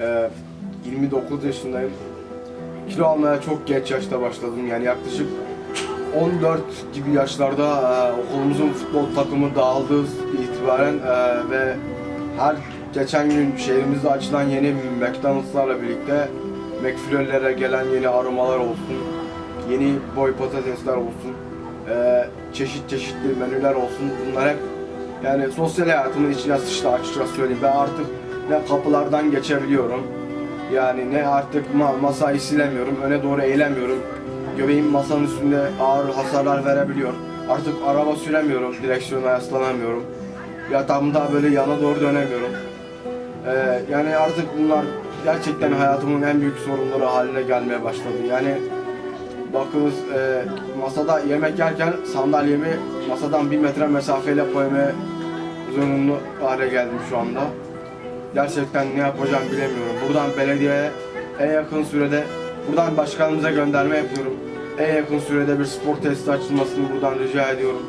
Ee, 29 yaşındayım. Kilo almaya çok geç yaşta başladım. Yani yaklaşık 14 gibi yaşlarda e, okulumuzun futbol takımı dağıldığı itibaren e, ve her geçen gün şehrimizde açılan yeni McDonald'slarla birlikte McFlurry'lere gelen yeni aromalar olsun, yeni boy patatesler olsun, e, çeşit çeşitli menüler olsun. Bunlar hep yani sosyal hayatımın içine sıçtı açıkçası söyleyeyim. Ben artık ne kapılardan geçebiliyorum, yani ne artık ma- masayı silemiyorum, öne doğru eğilemiyorum. Göbeğim masanın üstünde ağır hasarlar verebiliyor. Artık araba süremiyorum, direksiyona yaslanamıyorum. Yatağımda böyle yana doğru dönemiyorum. Ee, yani artık bunlar gerçekten hayatımın en büyük sorunları haline gelmeye başladı. Yani bakınız e, masada yemek yerken sandalyemi masadan bir metre mesafeyle koymaya zorunlu hale geldim şu anda. Gerçekten ne yapacağım bilemiyorum. Buradan belediyeye en yakın sürede, buradan başkanımıza gönderme yapıyorum. En yakın sürede bir spor tesisi açılmasını buradan rica ediyorum.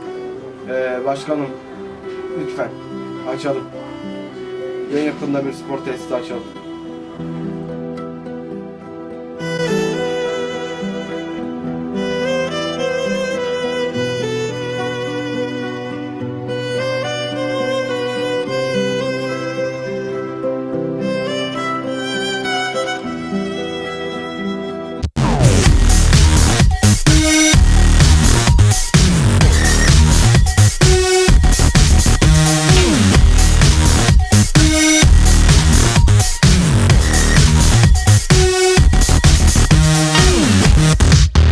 Ee, başkanım, lütfen açalım. En yakında bir spor tesisi açalım.